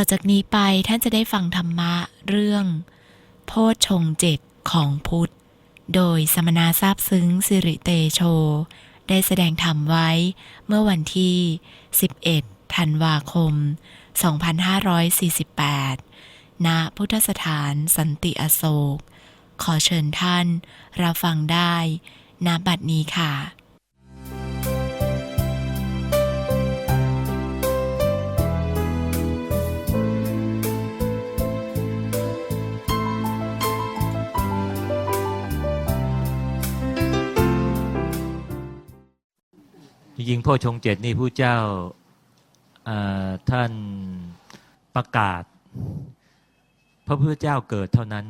ต่อจากนี้ไปท่านจะได้ฟังธรรมะเรื่อง โพชฌงเจ็ดของพุทธ โดยสมณะทราบซึ้งสิริเตโช ได้แสดงธรรมไว้เมื่อวันที่ 11 ธันวาคม 2548 ณ พุทธสถานสันติอโศก ขอเชิญท่านรับฟังได้ณบัดนี้ค่ะ จริงๆพ่อชงเจ็ดนี่ผู้เจ้าท่านประกาศ พระพุทธเจ้าเกิดเท่านั้น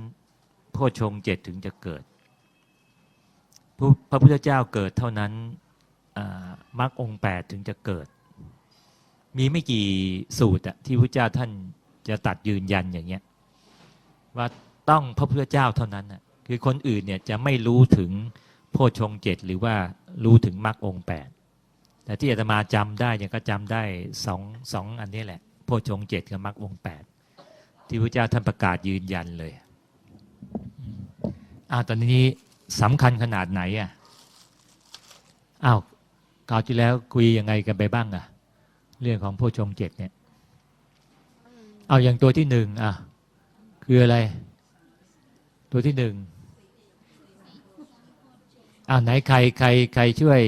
พ่อชงเจ็ดถึงจะเกิด พระพุทธเจ้าเกิดเท่านั้นมรรคองแปดถึงจะเกิด มีไม่กี่สูตรที่พระเจ้าท่านจะตัดยืนยันอย่างเงี้ยว่าต้องพระพุทธเจ้าเท่านั้นคือคนอื่นเนี่ยจะไม่รู้ถึงโพชงเจ็ดหรือว่ารู้ถึงมรรคองแปด แต่ที่อาตมาจำได้เนี่ยก็จำได้สองสองอันนี้แหละ โพชฌงค์เจ็ดกับมรรควงแปดที่พระเจ้าท่านประกาศยืนยันเลยอืมอ้าวตอนนี้สำคัญขนาดไหนอะอ้าวคราวที่แล้วคุยยังไงกันไปบ้างอะ เรื่องของโพชฌงค์เจ็ดเนี่ย เอาอย่างตัวที่หนึ่งอะคืออะไร ตัวที่หนึ่งอ้าวไหนใครใครใครช่วย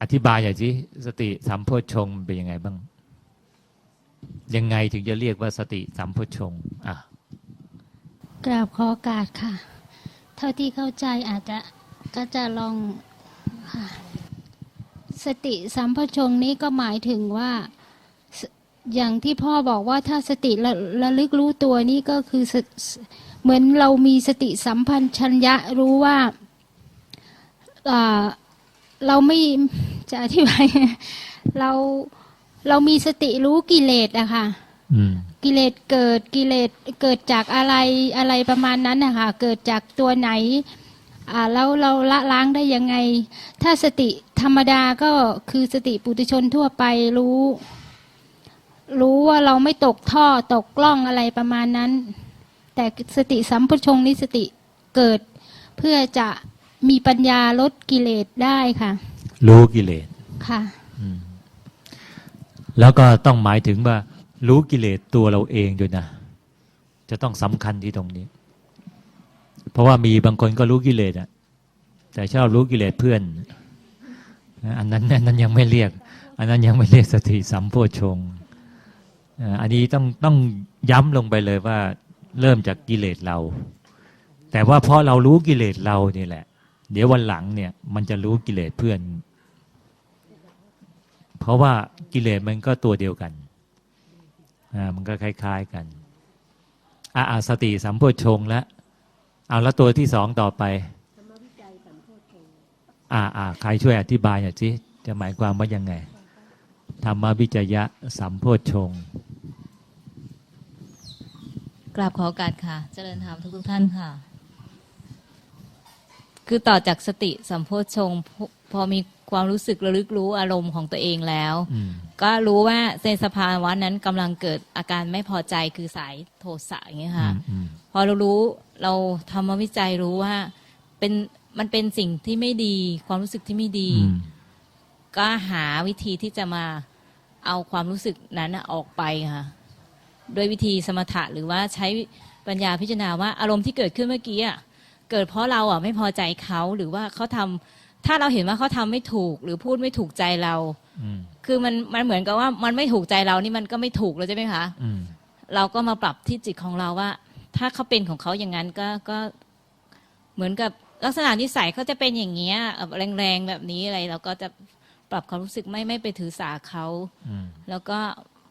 อธิบายหน่อยสิสติสัมโพชงเป็นยังไงบ้าง ยังไงถึงจะเรียกว่าสติสัมโพชงอะกราบขอโอกาสค่ะ เท่าที่เข้าใจอาจจะก็จะลองค่ะสติสัมปชงนี้ก็หมายถึงว่าอย่างที่พ่อบอกว่าถ้าสติระระลึกรู้ตัวนี่ก็คือเหมือนเรามีสติสัมพันชัญญะรู้ว่า เราไม่จะอธิบายเราเรามีสติรู้กิเลสอะค่ะอืมกิเลสเกิดกิเลสเกิดจากอะไรอะไรประมาณนั้นนะคะเกิดจากตัวไหนอ่าแล้วเราละล้างได้ยังไง ถ้าสติธรรมดาก็คือสติปุถุชนทั่วไปรู้ รู้ว่าเราไม่ตกท่อตกกล้องอะไรประมาณนั้น แต่สติสัมปชงนี้สติเกิดเพื่อจะ มีปัญญาลดกิเลสได้ค่ะ รู้กิเลสค่ะอืมแล้วก็ต้องหมายถึงว่า รู้กิเลสตัวเราเองด้วยนะ จะต้องสำคัญที่ตรงนี้ เพราะว่ามีบางคนก็รู้กิเลสอะแต่ชอบรู้กิเลสเพื่อน อันนั้นอันนั้นยังไม่เรียก อันนั้นยังไม่เรียกสติสัมโพชฌงค์อ่าอันนี้ต้องต้องย้ำลงไปเลยว่า เริ่มจากกิเลสเรา แต่ว่าเพราะเรารู้กิเลสเรานี่แหละ เดี๋ยววันหลังเนี่ย มันจะรู้กิเลสเพื่อน เพราะว่ากิเลสมันก็ตัวเดียวกันอ่ามันก็คล้าย ๆกันอ่าอาสติสัมโพชงแล้วเอาแล้วตัวที่สองต่อไปอ่าอ่าใครช่วยอธิบายหน่อยสิจะหมายความว่ายังไงธรรมวิจยะสัมโพชงกราบขอโอกาสค่ะ เจริญธรรมทุกๆท่านค่ะ คือต่อจากสติสัมโพชฌงค์พอพอมีความรู้สึกระลึกรู้อารมณ์ของตัวเองแล้วอืมก็รู้ว่าในสภาวะนั้นกำลังเกิดอาการไม่พอใจคือสายโทสะอย่างเงี้ยค่ะอืมพอเรารู้เราทำมาวิจัยรู้ว่าเป็นมันเป็นสิ่งที่ไม่ดี ความรู้สึกที่ไม่ดีอืมก็หาวิธีที่จะมาเอาความรู้สึกนั้นน่ะออกไปค่ะด้วยวิธีสมถะหรือว่าใช้ปัญญาพิจารณาว่าอารมณ์ที่เกิดขึ้นเมื่อกี้อะ เกิดเพราะเราอะไม่พอใจเขาหรือว่าเขาทำถ้าเราเห็นว่าเขาทำไม่ถูก หรือพูดไม่ถูกใจเรา อืมคือมันมันเหมือนกับว่ามันไม่ถูกใจเรานี่มันก็ไม่ถูกแล้วใช่ไหมคะ อืม เราก็มาปรับที่จิตของเราว่า ถ้าเขาเป็นของเขาอย่างนั้นก็ก็เหมือนกับลักษณะนิสัยเขาจะเป็นอย่างเงี้ยเอ่อแรงๆแบบนี้อะไรเราก็จะปรับความรู้สึกไม่ไม่ไปถือสาเขา อืม แล้วก็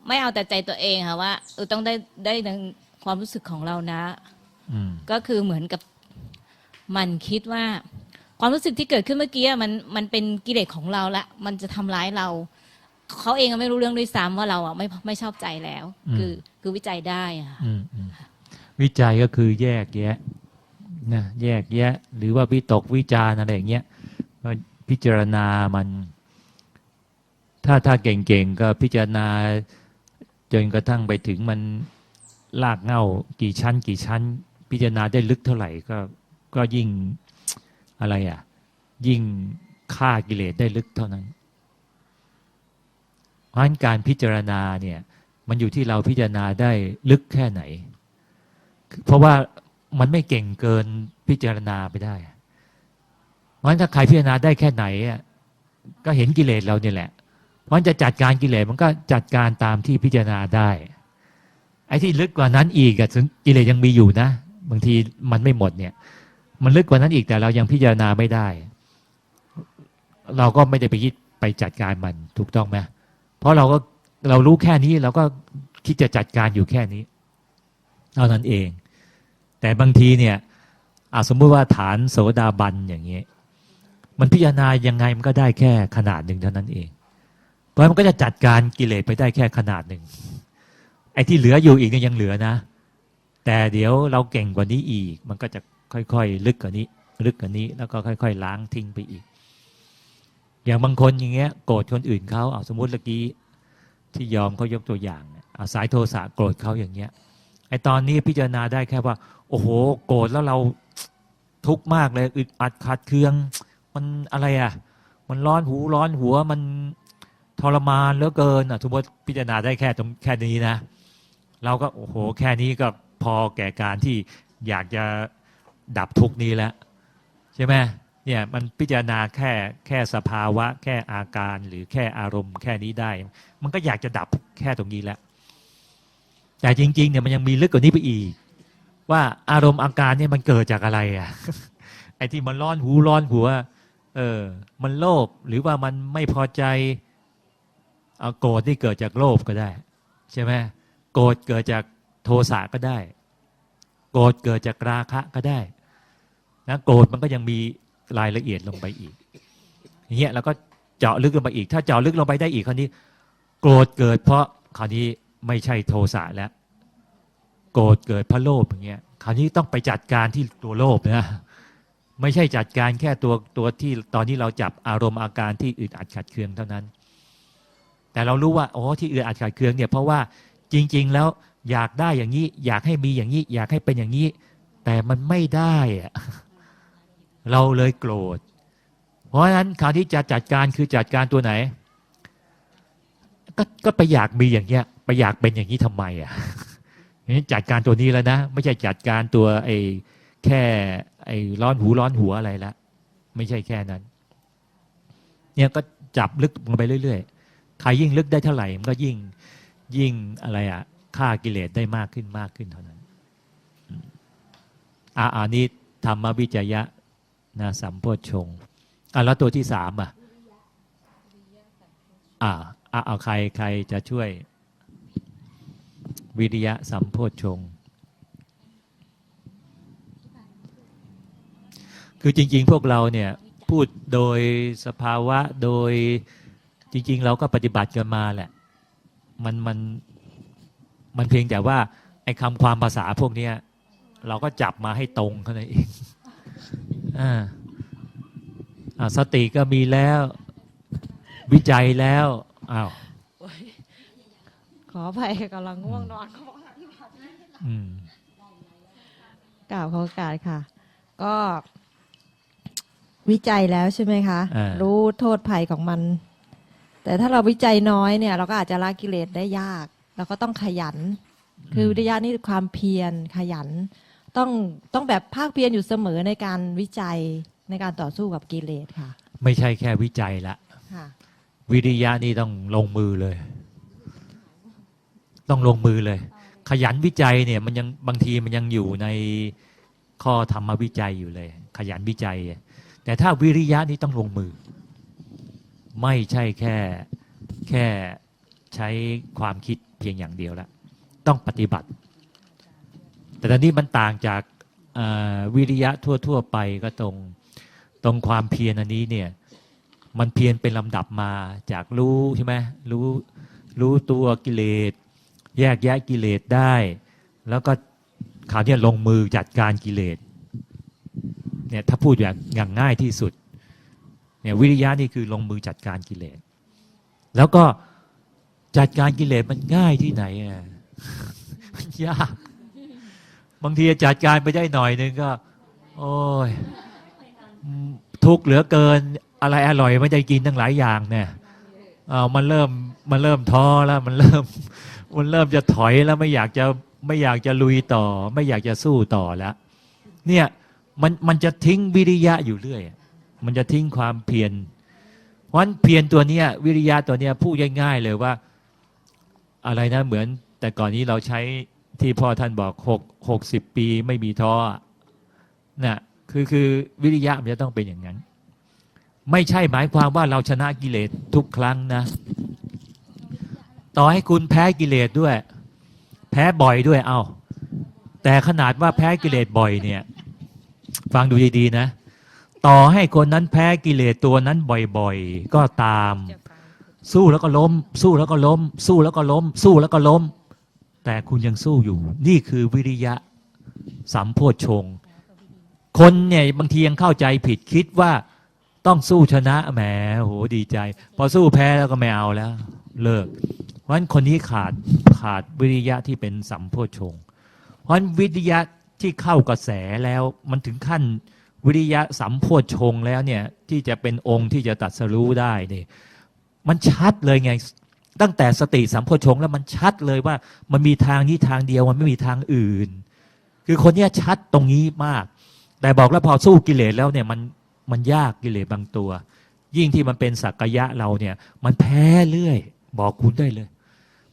ไม่เอาแต่ใจตัวเองค่ะว่าเออต้องได้ได้ในความรู้สึกของเรานะ อืม ก็คือเหมือนกับ มันคิดว่าความรู้สึกที่เกิดขึ้นเมื่อกี้อะมันมันเป็นกิเลสของเราละ มันจะทำร้ายเรา เขาเองก็ไม่รู้เรื่องด้วยซ้ำว่าเราอะไม่ไม่ชอบใจแล้ว คือคือวิจัยได้อะค่ะอืมอืมวิจัยก็คือแยกแยะนะแยกแยะ หรือว่าวิตกวิจารณ์อะไรอย่างเงี้ยก็พิจารณามัน ถ้าถ้าเก่งๆก็พิจารณา จนกระทั่งไปถึงมันลากเหง้ากี่ชั้น กี่ชั้น พิจารณาได้ลึกเท่าไหร่ก็ ก็ยิ่งอะไรอะ ยิ่งฆ่ากิเลสได้ลึกเท่านั้น เพราะฉะนั้นการพิจารณาเนี่ย มันอยู่ที่เราพิจารณาได้ลึกแค่ไหน เพราะว่ามันไม่เก่งเกินพิจารณาไปได้ เพราะฉะนั้นถ้าใครพิจารณาได้แค่ไหนอะก็เห็นกิเลสเราเนี่ยแหละ เพราะฉะนั้นจะจัดการกิเลสมันก็จัดการตามที่พิจารณาได้ ไอ้ที่ลึกกว่านั้นอีกอะถึงกิเลสยังมีอยู่นะ บางทีมันไม่หมดเนี่ย มันลึกกว่านั้นอีกแต่เรายังพิจารณาไม่ได้ เราก็ไม่ได้ไปคิดไปจัดการมันถูกต้องไหมเพราะเราก็เรารู้แค่นี้เราก็คิดจะจัดการอยู่แค่นี้เท่านั้นเอง แต่บางทีเนี่ยสมมติว่าฐานโสดาบันอย่างนี้มันพิจารณายังไงมันก็ได้แค่ขนาดหนึ่งเท่านั้นเอง เพราะมันก็จะจัดการกิเลสไปได้แค่ขนาดหนึ่งไอ้ที่เหลืออยู่อีกเนี่ยยังเหลือนะ แต่เดี๋ยวเราเก่งกว่านี้อีก มันก็จะ ค่อยๆลึกกว่านี้ ลึกกว่านี้ แล้วก็ค่อย ๆ ล้างทิ้งไปอีก อย่างบางคนอย่างเงี้ยโกรธคนอื่นเขาเอาสมมติเมื่อกี้ที่ยอมเขายกตัวอย่างเอาสายโทสะโกรธเขาอย่างเงี้ยไอตอนนี้พิจารณาได้แค่ว่า โอ้โห โกรธแล้วเราทุกข์มากเลยอึดอัดขัดเคือง มันอะไรอะ มันร้อนหูร้อนหัวมันทรมานเหลือเกินอะสมมติพิจารณาได้แค่ตรงแค่นี้นะ เราก็โอ้โห แค่นี้ก็พอแก่การที่อยากจะ ดับทุกนี้แล้วใช่ไหมเนี่ยมันพิจารณาแค่แค่สภาวะ แค่อาการหรือแค่อารมณ์แค่นี้ได้ มันก็อยากจะดับแค่ตรงนี้แล้วแต่จริงๆเนี่ยมันยังมีลึกกว่านี้ไปอีก ว่าอารมณ์อาการเนี่ยมันเกิดจากอะไรอะไอ้ที่มันร้อนหูร้อนหัว เออ มันโลภหรือว่ามันไม่พอใจเอาโกรธที่เกิดจากโลภก็ได้ ใช่ไหมโกรธเกิดจากโทสะก็ได้ โกรธเกิดจากราคะก็ได้ นะโกรธมันก็ยังมีรายละเอียดลงไปอีกเงี้ยเราก็เจาะลึกลงไปอีก ถ้าเจาะลึกลงไปได้อีกคราวนี้ โกรธเกิด เพราะคราวนี้ไม่ใช่โทสะแล้ว โกรธเกิดเพราะโลภอย่างเงี้ยคราวนี้ต้องไปจัดการที่ตัวโลภนะไม่ใช่จัดการแค่ตัวตัวที่ตอนที่เราจับอารมณ์อาการที่อึดอัดขัดเคืองเท่านั้น แต่เรารู้ว่าอ๋อที่อึดอัดขัดเคืองเนี่ยเพราะว่าจริง ๆ แล้วอยากได้อย่างนี้ อยากให้มีอย่างนี้ อยากให้เป็นอย่างนี้ แต่มันไม่ได้อะ เราเลยโกรธ เพราะฉะนั้นคราวที่จะจัดการคือจัดการตัวไหน ก็ก็ไปอยากมีอย่างเงี้ยไปอยากเป็นอย่างนี้ทำไมอะนี่จัดการตัวนี้แล้วนะ ไม่ใช่จัดการตัวไอ้แค่ไอ้ร้อนหูร้อนหัวอะไรละไม่ใช่แค่นั้น เนี่ยก็จับลึกลงไปเรื่อยๆใครยิ่งลึกได้เท่าไหร่มันก็ยิ่งยิ่งอะไรอะฆ่ากิเลสได้มากขึ้นมากขึ้นเท่านั้นอ่าอันนี้ธรรมวิจยะ นะสัมโพชงอะแล้วตัวที่สามอะอ่าอะเอาใครใครจะช่วย วิริยะสัมโพชงคือจริง ๆ พวกเราเนี่ยพูดโดยสภาวะโดยจริง ๆ เราก็ปฏิบัติกันมาแหละ มันมันมันเพียงแต่ว่าไอ้คำความภาษาพวกนี้เราก็จับมาให้ตรงเท่านั้นเอง อ่าอ่าสติก็มีแล้ว วิจัยแล้วอ้าวขออภัยกำลังง่วงนอนขออืมกล่าวขอโอกาสค่ะ ก็วิจัยแล้วใช่ไหมคะอ่ารู้โทษภัยของมัน แต่ถ้าเราวิจัยน้อยเนี่ย เราก็อาจจะละกิเลสได้ยาก เราก็ต้องขยัน คือวิทยานี่คือความเพียรขยัน ต้องต้องแบบภาคเพียรอยู่เสมอในการวิจัยในการต่อสู้กับกิเลสค่ะ ไม่ใช่แค่วิจัยละค่ะ วิริยะนี่ต้องลงมือเลย ต้องลงมือเลย ขยันวิจัยเนี่ย มันยังบางทีมันยังอยู่ในข้อธรรมวิจัยอยู่เลย ขยันวิจัย แต่ถ้าวิริยะนี่ต้องลงมือ ไม่ใช่แค่แค่ใช้ความคิดเพียงอย่างเดียวละต้องปฏิบัติ แต่ตอนนี้มันต่างจากวิริยะทั่ว ๆ ไปก็ตรงตรงความเพียรอันนี้เนี่ยมันเพียรเป็นลำดับมาจากรู้ใช่ไหมรู้รู้ตัวกิเลสแยกแยะกิเลสได้ แล้วก็คราวเนี้ลงมือจัดการกิเลสเนี่ยถ้าพูดอย่างอย่างง่ายที่สุดเนี่ยวิริยะนี่คือลงมือจัดการกิเลสแล้วก็จัดการกิเลสมันง่ายที่ไหนอะมันยาก บางทีจัดการไปได้หน่อยนึงก็ โอ้ยทุกข์เหลือเกินอะไรอร่อยไม่ได้กินทั้งหลายอย่างเนี่ยเอ้ามันเริ่มมันเริ่มท้อแล้วมันเริ่มมันเริ่มจะถอยแล้วไม่อยากจะไม่อยากจะลุยต่อ ไม่อยากจะสู้ต่อแล้ว เนี่ยมันมันจะทิ้งวิริยะอยู่เรื่อย มันจะทิ้งความเพียรเพราะเพียรตัวเนี้ย วิริยะตัวเนี้ยพูดง่ายๆเลยว่า อะไรนะเหมือนแต่ก่อนนี้เราใช้ ที่พ่อท่านบอกหกหกสิบปีไม่มีท้อน่ะคือคือวิริยะมันจะต้องเป็นอย่างนั้น ไม่ใช่หมายความว่าเราชนะกิเลสทุกครั้งนะ ต่อให้คุณแพ้กิเลสด้วย แพ้บ่อยด้วยเอา แต่ขนาดว่าแพ้กิเลสบ่อยเนี่ย ฟังดูดีๆนะ ต่อให้คนนั้นแพ้กิเลสตัวนั้นบ่อยๆ ก็ตาม สู้แล้วก็ล้ม สู้แล้วก็ล้ม สู้แล้วก็ล้ม สู้แล้วก็ล้ม แต่คุณยังสู้อยู่ นี่คือวิริยะสัมโพชฌงคนเนี่ยบางทียังเข้าใจผิดคิดว่าต้องสู้ชนะแหมโหดีใจ พอสู้แพ้แล้วก็ไม่เอาแล้ว เลิก เพราะฉะนั้นคนนี้ขาดขาดวิริยะที่เป็นสัมโพชฌงเพราะฉะนั้นวิริยะที่เข้ากระแสแล้วมันถึงขั้นวิริยะสัมโพชฌงแล้วเนี่ยที่จะเป็นองค์ที่จะตัดสรู้ได้เนี่ยมันชัดเลยไง ตั้งแต่สติสัมโพชงแล้วมันชัดเลยว่า มันมีทางนี้ทางเดียวมันไม่มีทางอื่น คือคนเนี้ยชัดตรงนี้มาก แต่บอกแล้วพอสู้กิเลสแล้วเนี่ยมันมันยากกิเลสบางตัว ยิ่งที่มันเป็นสักยะเราเนี่ย มันแพ้เรื่อย บอกคุณได้เลย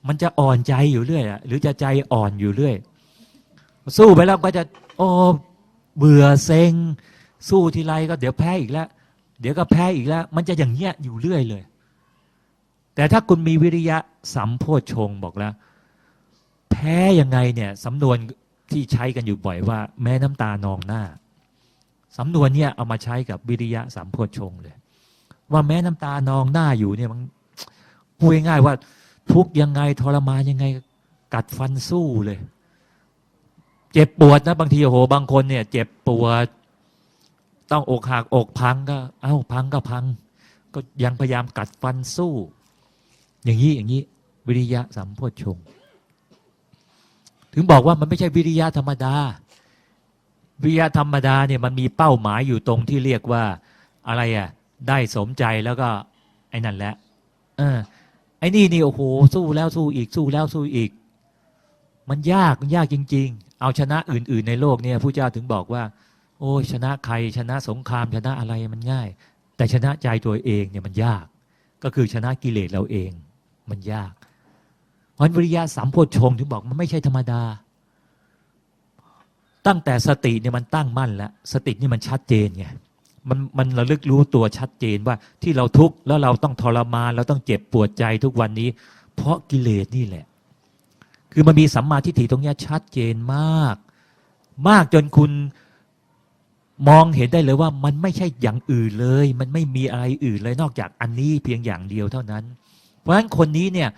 มันจะอ่อนใจอยู่เรื่อยหรือจะใจอ่อนอยู่เรื่อย สู้ไปแล้วก็จะโอ้เบื่อเซ็งสู้ทีไรก็เดี๋ยวแพ้อีกแล้ว เดี๋ยวก็แพ้อีกแล้ว มันจะอย่างเงี้ยอยู่เรื่อยเลย แต่ถ้าคุณมีวิริยะสัมโพชงบอกแล้ว แพ้ยังไงเนี่ยสำนวนที่ใช้กันอยู่บ่อยว่า แม้น้ำตานองหน้าสำนวนเนี่ยเอามาใช้กับวิริยะสัมโพชงเลย ว่าแม้น้ำตานองหน้าอยู่เนี่ยมันพูดง่ายว่า ทุกยังไงทรมานยังไงกัดฟันสู้เลย เจ็บปวดนะบางทีโอ้โหบางคนเนี่ย เจ็บปวด ต้องอกหักอกพังก็ เอ้าพังก็พัง ก็ยังพยายามกัดฟันสู้ อย่างนี้อย่างนี้วิริยะสัมโพชฌงถึงบอกว่ามันไม่ใช่วิริยะธรรมดา วิริยะธรรมดาเนี่ยมันมีเป้าหมายอยู่ตรงที่เรียกว่าอะไรอะได้สมใจแล้วก็ไอ้นั่นแหละเออไอ้นี่นี่โอ้โหสู้แล้วสู้อีกสู้แล้วสู้อีก มันยากมันยากจริง ๆ เอาชนะอื่น ๆ ในโลกเนี่ยผู้เจ้าถึงบอกว่า โอ้ชนะใครชนะสงครามชนะอะไรมันง่าย แต่ชนะใจตัวเองเนี่ยมันยาก ก็คือชนะกิเลสเราเอง มันยาก เพราะวิริยะสัมโพชงถึงบอกมันไม่ใช่ธรรมดา ตั้งแต่สติเนี่ยมันตั้งมั่นแล้วสตินี่มันชัดเจนไงมันมันระลึกรู้ตัวชัดเจนว่าที่เราทุกข์แล้วเราต้องทรมาน เราต้องเจ็บปวดใจทุกวันนี้ เพราะกิเลสนี่แหละ คือมันมีสัมมาทิฏฐิตรงนี้ชัดเจนมาก มากจนคุณมองเห็นได้เลยว่ามันไม่ใช่อย่างอื่นเลย มันไม่มีอะไรอื่นเลยนอกจากอันนี้เพียงอย่างเดียวเท่านั้น เพราะฉะนั้นคนนี้เนี่ย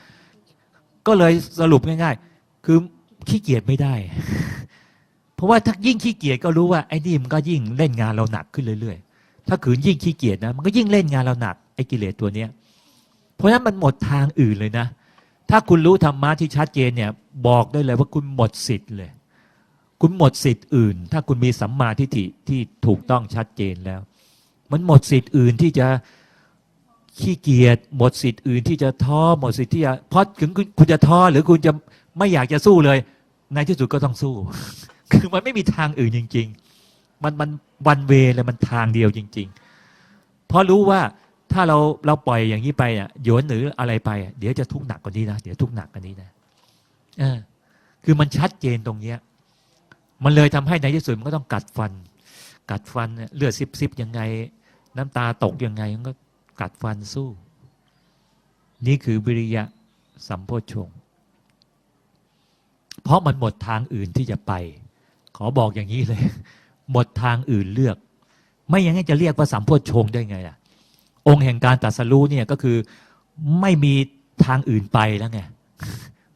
ก็เลยสรุปง่ายๆ คือขี้เกียจไม่ได้ เพราะว่าถ้ายิ่งขี้เกียจก็รู้ว่าไอ้นี่มันก็ยิ่งเล่นงานเราหนักขึ้นเรื่อยๆ ถ้าขืนยิ่งขี้เกียจนะมันก็ยิ่งเล่นงานเราหนักไอ้กิเลสตัวเนี้ย เพราะฉะนั้นมันหมดทางอื่นเลยนะ ถ้าคุณรู้ธรรมะที่ชัดเจนเนี่ยบอกได้เลยว่าคุณหมดสิทธิ์เลย คุณหมดสิทธิ์อื่น ถ้าคุณมีสัมมาทิฏฐิที่ถูกต้องชัดเจนแล้ว มันหมดสิทธิ์อื่นที่จะ ขี้เกียจหมดสิทธิ์อื่นที่จะท้อหมดสิทธิ์ที่จะเพราะถึงคุณจะท้อหรือคุณจะไม่อยากจะสู้เลย ในที่สุดก็ต้องสู้ คือมันไม่มีทางอื่นจริง ๆ มันมันวันเวเลยมันทางเดียวจริง ๆ เพราะรู้ว่าถ้าเราเราปล่อยอย่างนี้ไปอะโยนหรืออะไรไปอะเดี๋ยวจะทุกข์หนักกว่านี้นะเดี๋ยวทุกข์หนักกว่านี้นะเออคือมันชัดเจนตรงเนี้ย มันเลยทำให้ในที่สุดมันก็ต้องกัดฟัน กัดฟันเลือดซิบซิบยังไง น้ำตาตกยังไงมันก็ กัดฟันสู้ นี่คือวิริยะสัมโพชงเพราะมันหมดทางอื่นที่จะไป ขอบอกอย่างนี้เลย หมดทางอื่นเลือก ไม่อย่างนั้นจะเรียกว่าสัมโพชงได้ไงล่ะองค์แห่งการตรัสรู้เนี่ยก็คือไม่มีทางอื่นไปแล้วไง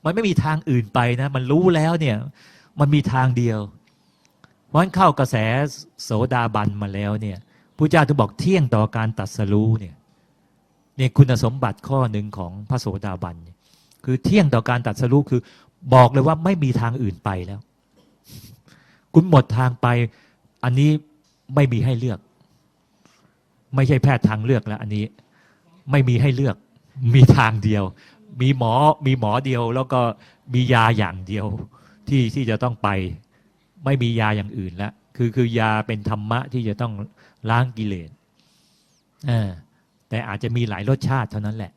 มันไม่มีทางอื่นไปนะ มันรู้แล้วเนี่ย มันมีทางเดียวเพราะนั้นเข้ากระแสโสดาบันมาแล้วเนี่ยพระเจ้าถึงบอกเที่ยงต่อการตรัสรู้เนี่ย นี่คุณสมบัติข้อหนึ่งของพระโสดาบันคือเที่ยงต่อการตัดสรุปคือบอกเลยว่าไม่มีทางอื่นไปแล้ว คุณหมดทางไป อันนี้ไม่มีให้เลือก ไม่ใช่แพทย์ทางเลือกแล้ว อันนี้ไม่มีให้เลือก มีทางเดียว มีหมอมีหมอเดียว แล้วก็มียาอย่างเดียว ที่ที่จะต้องไป ไม่มียาอย่างอื่นแล้วคือคือยาเป็นธรรมะที่จะต้องล้างกิเลสเออ แต่อาจจะมีหลายรสชาติเท่านั้นแหละ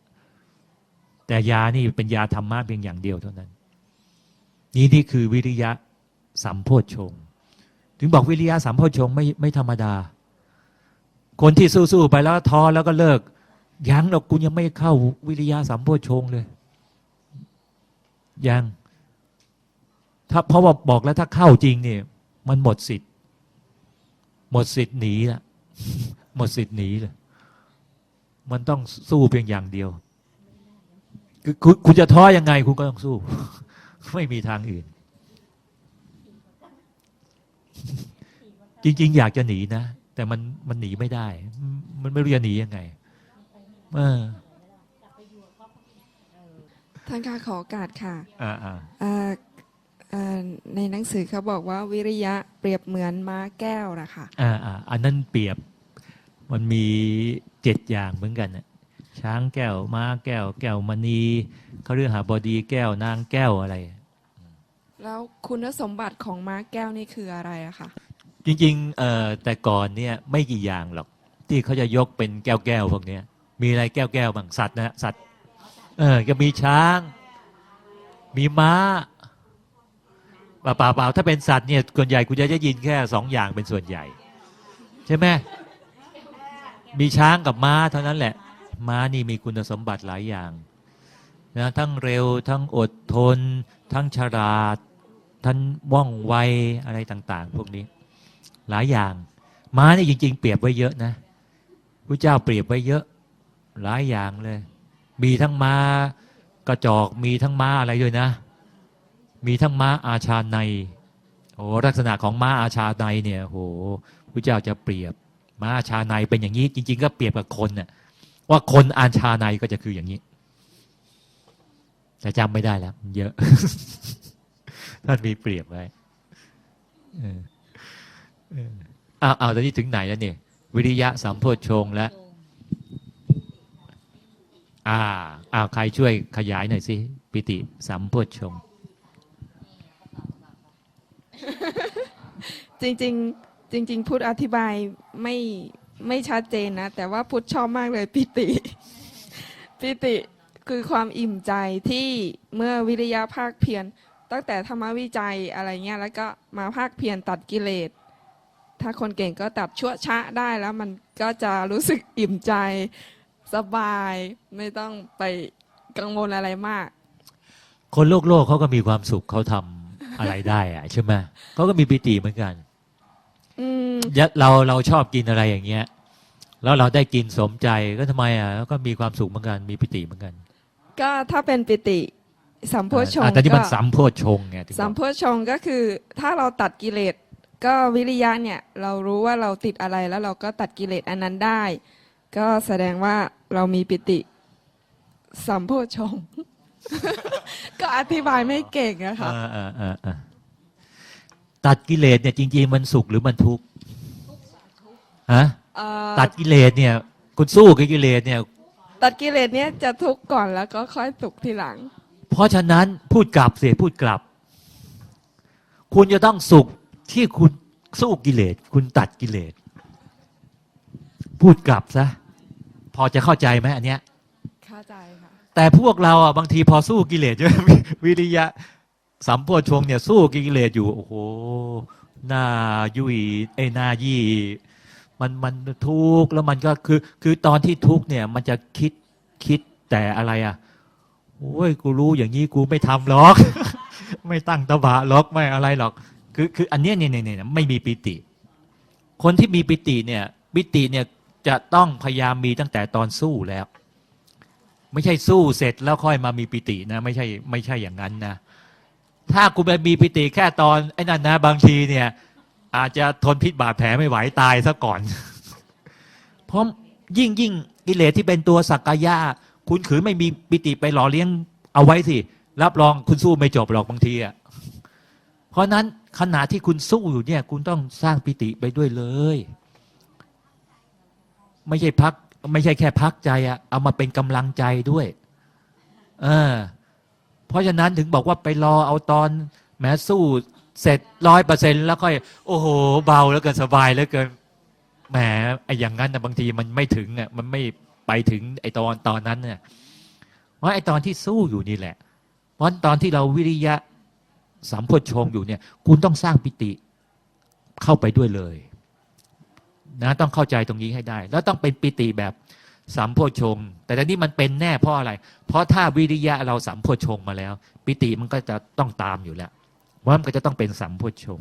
แต่ยานี่เป็นยาธรรมะเพียงอย่างเดียวเท่านั้น นี่นี่คือวิริยะสัมโพชฌงถึงบอกวิริยะสัมโพชฌงไม่ไม่ธรรมดา คนที่สู้ๆไปแล้วท้อแล้วก็เลิก ยังหรอกคุณยังไม่เข้าวิริยะสัมโพชฌงเลย ยัง ถ้าเพราะว่าบอกแล้วถ้าเข้าจริงเนี่ย มันหมดสิทธิ์ หมดสิทธิ์หนีละหมดสิทธิ์หนีเลย มันต้องสู้เพียงอย่างเดียว คือคุณคุณจะท้อยังไงคุณก็ต้องสู้ ไม่มีทางอื่น จริง ๆ อยากจะหนีนะ แต่มันมันหนีไม่ได้ มันไม่รู้จะหนียังไงเออท่านคะขอโอกาสค่ะอ่าอ่าเอ่อเอ่อในหนังสือเขาบอกว่าวิริยะเปรียบเหมือนม้าแก้วนะคะอ่าอ่าอันนั้นเปรียบมันมี เจ็ดอย่างเหมือนกันน่ะช้างแก้วม้าแก้ว แก้วมณีเขาเรียกหาบดีแก้วนางแก้วอะไร แล้วคุณสมบัติของม้าแก้วนี่คืออะไรอะคะจริงๆเอ่อแต่ก่อนเนี่ยไม่กี่อย่างหรอก ที่เขาจะยกเป็นแก้วแก้วๆพวกเนี้ย มีอะไรแก้วแก้วๆบางสัตว์นะสัตว์เออก็มีช้าง มีม้าเปล่าเปล่าเปล่าถ้าเป็นสัตว์เนี่ยส่วนใหญ่คุณจะได้ยินแค่สองอย่างเป็นส่วนใหญ่ ใช่ไหม มีช้างกับม้าเท่านั้นแหละ ม้านี่มีคุณสมบัติหลายอย่างนะทั้งเร็วทั้งอดทน ทั้งฉลาด ทั้งว่องไวอะไรต่าง ๆ พวกนี้ หลายอย่าง ม้านี่จริง ๆ เปรียบไว้เยอะนะพระเจ้าเปรียบไว้เยอะ หลายอย่างเลย มีทั้งม้ากระจอกมีทั้งม้าอะไรด้วยนะ มีทั้งม้าอาชาในโอ้ลักษณะของม้าอาชาในเนี่ยโหพระเจ้าจะเปรียบ ม้าอาชาในเป็นอย่างนี้ จริง ๆ ก็เปรียบกับคนน่ะว่าคนอาชาในก็จะคืออย่างนี้ แต่จำไม่ได้แล้ว เยอะ ท่านมีเปรียบไว้เออเอออ้าวอ้าวตอนนี้ถึงไหนแล้วเนี่ยวิริยะสัมโพชฌงแล้วอ่าอ้าวใครช่วยขยายหน่อยสิปิติสัมโพชฌงจริง ๆ จริง ๆ พุทธอธิบายไม่ไม่ชัดเจนนะ แต่ว่าพุทธชอบมากเลยปิติ ปิติคือความอิ่มใจที่เมื่อวิริยะภาคเพียรตั้งแต่ธรรมวิจัยอะไรเงี้ยแล้วก็มาภาคเพียรตัดกิเลส ถ้าคนเก่งก็ตัดชั่วชะได้แล้วมันก็จะรู้สึกอิ่มใจสบายไม่ต้องไปกังวลอะไรมาก คนโลกโลกเขาก็มีความสุขเขาทำอะไรได้อะใช่ไหมเขาก็มีปิติเหมือนกัน อืมยะเราเราชอบกินอะไรอย่างเงี้ย แล้วเราได้กินสมใจก็ทำไมอะแล้วก็มีความสุขเหมือนกันมีปิติเหมือนกันก็ถ้าเป็นปิติสัมโพชฌงอ่าค์แต่ที่มันก็สัมโพชฌงค์ไงถึงบอกสัมโพชฌงค์ก็คือ ถ้าเราตัดกิเลสก็วิริยะเนี่ย เรารู้ว่าเราติดอะไรแล้วเราก็ตัดกิเลสอันนั้นได้ ก็แสดงว่าเรามีปิติสัมโพชฌงค์ก็อธิบายไม่เก่งอะค่ะอ่าอ่าอ่าอ่า ตัดกิเลสเนี่ยจริง ๆ มันสุขหรือมันทุกข์ฮะเอ่อตัดกิเลสเนี่ย คุณสู้กับกิเลสเนี่ย ตัดกิเลสเนี่ยจะทุกข์ก่อนแล้วก็ค่อยสุขทีหลัง เพราะฉะนั้นพูดกลับเสียพูดกลับ คุณจะต้องสุขที่คุณสู้กิเลส คุณตัดกิเลส พูดกลับซะพอจะเข้าใจไหมอันเนี้ย เข้าใจค่ะ แต่พวกเราอะบางทีพอสู้กิเลสวิริยะ สัมโพชงเนี่ยสู้กิเลสอยู่โอ้โหหน้ายุยไอ้หน้ายี่ มันมันทุกข์แล้วมันก็คือ คือตอนที่ทุกข์เนี่ยมันจะคิดคิดแต่อะไรอะโอ้ยกูรู้อย่างนี้กูไม่ทำหรอก ไม่ตั้งตบะหรอกไม่อะไรหรอก คือคืออันเนี้เนี่ยเนี่ยเนี่ยไม่มีปิติ คนที่มีปิติเนี่ยปิติเนี่ยจะต้องพยายามมีตั้งแต่ตอนสู้แล้ว ไม่ใช่สู้เสร็จแล้วค่อยมามีปิตินะ ไม่ใช่ไม่ใช่อย่างนั้นนะ ถ้าคุณไปมีปิติแค่ตอนไอ้นั่นนะ บางทีเนี่ย อาจจะทนพิษบาดแผลไม่ไหวตายซะก่อน เพราะยิ่งยิ่งกิเลสที่เป็นตัวสักกายะคุณขืนไม่มีปิติไปหล่อเลี้ยงเอาไว้สิ รับรองคุณสู้ไม่จบหรอกบางทีอะเพราะนั้นขณะที่คุณสู้อยู่เนี่ย คุณต้องสร้างปิติไปด้วยเลย ไม่ใช่พัก ไม่ใช่แค่พักใจอะเอามาเป็นกำลังใจด้วย เออ เพราะฉะนั้นถึงบอกว่าไปรอเอาตอนแม้สู้เสร็จร้อยเปอร์เซ็นแล้วก็โอ้โห เบาแล้วเกินสบายแล้วเกินแหมไอ้อย่างนั้นนะบางทีมันไม่ถึงอะมันไม่ไปถึงไอ้ตอนตอนนั้นเนี่ยเพราะไอ้ตอนที่สู้อยู่นี่แหละเพราะตอนที่เราวิริยะสัมโพชงอยู่เนี่ย คุณต้องสร้างปิติเข้าไปด้วยเลยนะต้องเข้าใจตรงนี้ให้ได้ แล้วต้องเป็นปิติแบบ สัมโพชง แต่ตอนนี้มันเป็นแน่เพราะอะไร เพราะถ้าวิริยะเราสัมโพชงมาแล้ว ปิติมันก็จะต้องตามอยู่แล้วว่ามันก็จะต้องเป็นสัมโพชง